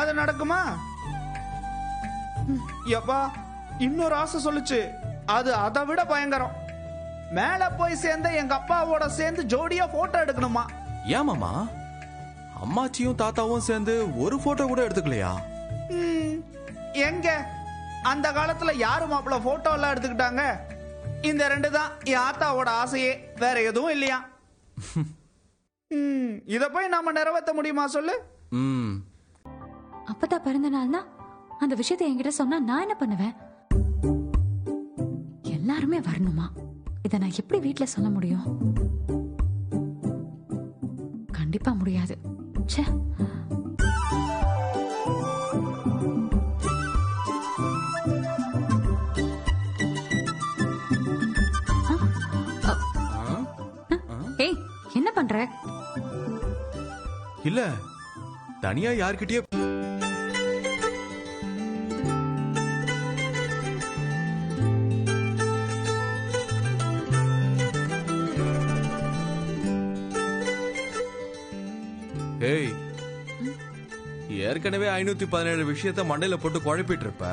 அது நடக்குமா? எப்பா இன்னொரு ஆசை சொல்லுச்சு. அது அதை விட பயங்கரம். மேல போய் சேர்ந்த எங்க அப்பாவோட சேர்ந்து ஜோடியா போட்டோ எடுக்கணுமா? ஏன் மாமா அம்மாச்சியும் தாத்தாவும் சேர்ந்து ஒரு போட்டோ கூட எடுத்துக்கலையா? எங்க? அந்த காலத்துல யாரு மாப்பிள்ள போட்டோ எல்லாம் எடுத்துக்கிட்டாங்க? இந்த ரெண்டு தான் என் ஆத்தாவோட ஆசையே வேற எதுவும் இல்லையா? இத போய் நாம நிறைவேற்ற முடியுமா சொல்லு? அப்பதான் பிறந்த நாள்னா அந்த விஷயத்தை என்கிட்ட சொன்னா நான் என்ன பண்ணுவேன்? எல்லாருமே வரணுமா? இத நான் எப்படி வீட்ல சொல்ல முடியும்? கண்டிப்பா முடியாது. ச்சே. ஏய் என்ன பண்ற? இல்ல தனியா யார்கிட்டயே ஏய் ஏற்கனவே ஐநூத்தி பதினேழு விஷயத்த மண்டையில போட்டு குழப்பிட்டு இருப்ப.